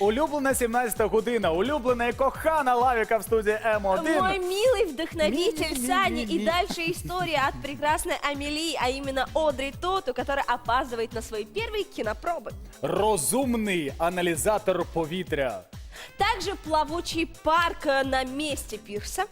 Улюблена 17 година, улюблена і кохана лавіка в студії М1. Мой милый вдохновитель Ми- ми- Сани. ми- И ми. дальше история от прекрасной Амелии, а именно Одри Тоту, которая опаздывает на свои первые кинопробы. Розумний аналізатор повітря. Также плавучий парк э, на месте пирса.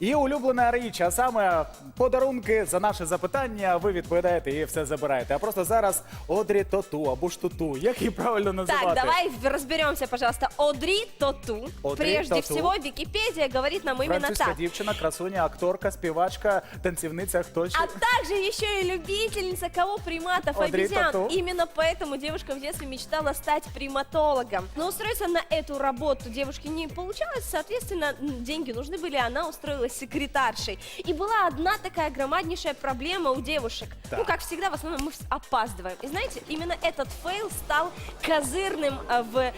І улюблена річ, а саме подарунки за наше запитання. Ви відповідаєте і все забираєте. А просто зараз Одрі Тоту або ж Туту. Як її правильно називати? Так, давай разберемся, пожалуйста. Одри Тоту. Одри Прежде Тоту. всего, Википедия говорит нам именно Французька так. дівчина, красуня, акторка, співачка, танцівниця, хто ще. А также еще и любительница кого приматов, Одри обезьян. Тоту. Именно поэтому девушка в детстве мечтала стать приматологом. Но устроиться на эту работу девушке не получалось, соответственно, м, деньги нужны были, она устроилась секретаршей. И была одна такая громаднейшая проблема у девушек. Так. Ну, как всегда, в основном мы вс- опаздываем. И знаете, именно этот фейл стал козырным э, в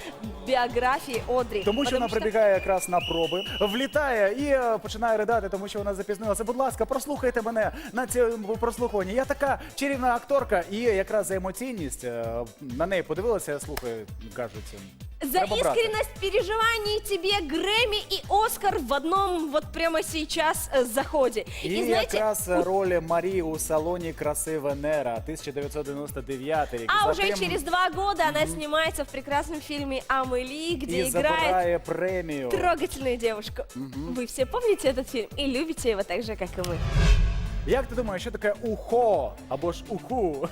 биографии Одри. Тому що Потому вона прибігає якраз на проби, влітає і е, починає ридати, тому що вона запізнилася. Будь ласка, прослухайте мене на цьому прослухуванні. Я така чарівна акторка, і якраз за емоційність е, на неї подивилася. Я слухаю, кажуть. За треба брати. искренность переживаний тебе Грэмми и Оскар в одном вот прямо сейчас э, заходе. І, И, знаете, якраз е, роль Марії у салоні краси Венера 1999 рік. а уже Затим через два года она снимается в прекрасном фильме Амели, где і играет забирає премію. трогательную девушку. Вы все помните этот фильм и любите его так же, как и мы. Як ти думаєш, що таке ухо або ж уху?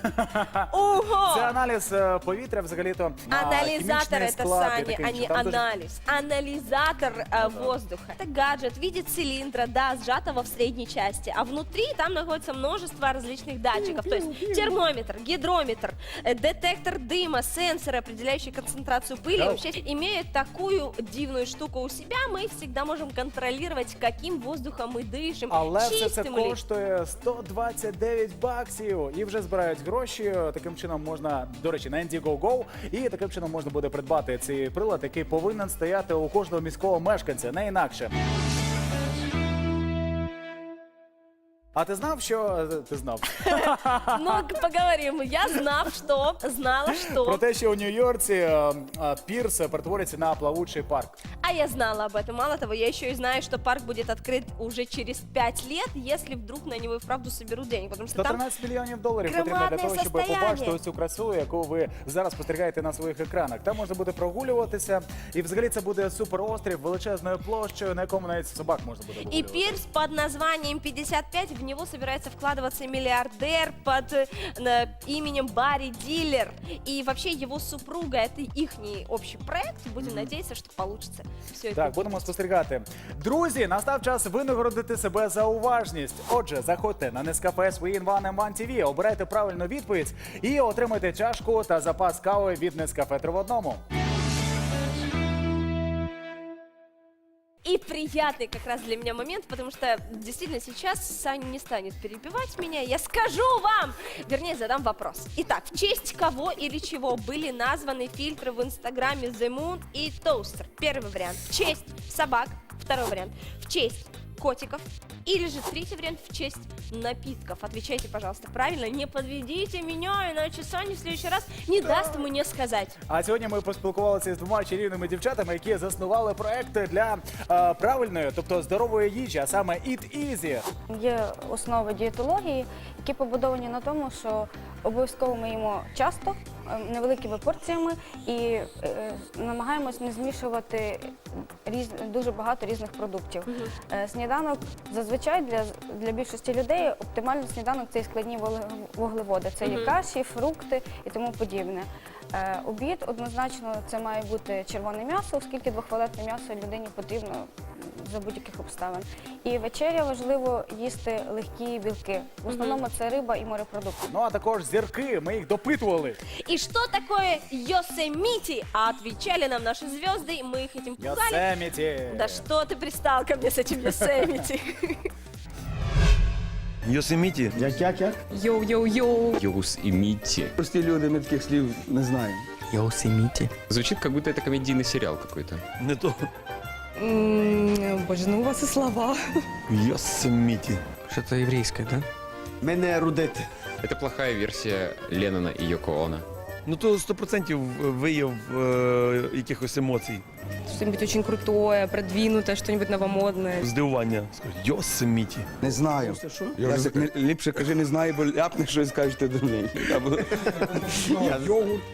Ого! Це аналіз е, повітря, взагалі-то а, Анализатор хімічний это, склад і Саня, таке а інше. не Там дуже- анализ. Анализатор э, воздуха. Это гаджет в виде цилиндра, да, сжатого в средней части. А внутри там находится множество различных датчиков. То есть термометр, гидрометр, э, детектор дыма, сенсоры, определяющие концентрацию пыли. Да. Вообще, имея такую дивную штуку у себя, мы всегда можем контролировать, каким воздухом мы дышим. Але все це чистым ли. коштує 129 баксів. І вже збирають гроші. Таким чином можна, до речі, на Indiegogo. І таким чином можна буде придбати цей прилад, який повинен стояти у кожного міського мешканця, не інакше. А ти знав, що ти знав Ну, поговорим. Я знав, что, знала, что. про те, що у Нью-Йорці е, е, пірс перетвориться на плавучий парк? А я знала об этом. Мало того, я еще и знаю, что парк будет открыт уже через 5 лет, если вдруг на него и вправду соберут денег. Потому что там 113 мільйонів доларів потрібно для громадне того, щоб состояння. побачити ось цю красу, яку ви зараз спостерігаєте на своїх екранах. Там можна буде прогулюватися, і взагалі це буде суперострів величезною площею, на якому навіть собак можна буде и вигулювати. пирс под названием 55, в него собирается вкладываться миллиардер под э, именем Барри Диллер. И вообще его супруга, это их общий проект. Будем надеяться, что получится все. Так, будемо спостерігати. Друзі, настав час винагородити себе за уважність. Отже, заходьте на Нескафе Свої One M1 TV, обирайте правильну відповідь і отримайте чашку та запас кави від Нескафе три в одному. приятный как раз для меня момент, потому что действительно сейчас Саня не станет перебивать меня. Я скажу вам, вернее, задам вопрос. Итак, в честь кого или чего были названы фильтры в Инстаграме The Moon и Toaster? Первый вариант. В честь собак. Второй вариант. В честь котиков. Или же третий вариант в честь напитков. Отвечайте, пожалуйста, правильно. Не подведите меня, иначе Саня в следующий раз не даст мне сказать. А сьогодні ми поспілкувалися з двома чарівними дівчатами, які заснували проекти для е, правильної, тобто здорової їжі, а саме Eat Easy. Є основи дієтології, які побудовані на тому, що обов'язково ми їмо часто, невеликими порціями і е, намагаємось не змішувати різ, дуже багато різних продуктів. Е, Сніданок зазвичай для, для більшості людей оптимальний сніданок це і складні вугле- вуглеводи. Це є каші, фрукти і тому подібне. Е, Обід однозначно це має бути червоне м'ясо, оскільки двохвалетне м'ясо людині потрібно за будь-яких обставин. І вечеря важливо їсти легкі білки. В основному це риба і морепродукти. Ну а також зірки. Ми їх допитували. И что такое Йосемити? А отвечали нам наши звезды, и мы их этим пугали. Йосеміті. Да что ты пристал ко мне с этим Йосемити? Йосеміті. Як, як, як? Йоу-йоу-йоу. Йоус і Мітті. Прості люди, ми таких слів не знаємо. Йосемити. Звучит, как будто это комедийный сериал какой-то. Не то. Боже, ну у вас и слова. Йосеміті. Что-то еврейское, да? Мене не ерудити. Это плохая версия Леннона и Йоко Оно. Ну то 100% вияв е, якихось емоцій. Что-нибудь очень крутое, продвинутое, что-нибудь новомодное. Здивування. Скажу, Йосеміті. Не знаю. Не, ліпше кажи не знаю, бо ляпне щось скажете дурний. Я, буду- я,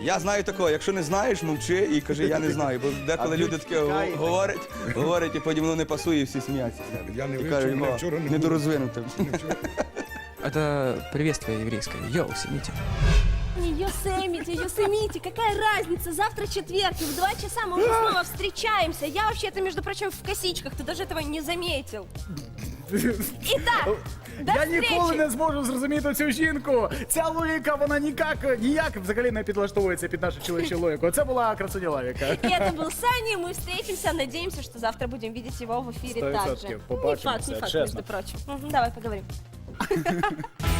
я знаю такого, якщо не знаєш, мовчи і кажи, я не знаю. Бо деколи люди таке го- говорять, говорять, і потім воно не пасує, і всі сміються. Я не І вивчив, кажуть, не «О, вчора не був». недорозвинутим. Это приветствие еврейское. Йоу, семите. Йосемити, Йосемити, какая разница? Завтра четверг, и в два часа мы уже снова встречаемся. Я вообще-то, между прочим, в косичках, ты даже этого не заметил. Итак, до Я встречи! ніколи не зможу зрозуміти цю жінку. Ця логіка, вона ніяк, ніяк взагалі не підлаштовується під нашу чоловічу логіку. Це була красуня Лавіка. И это был Саня, мы встретимся, надеемся, что завтра будем видеть его в эфире Сто также. процентов. Не Побачимся, факт, не факт, честно. между прочим. Мгм, давай поговорим.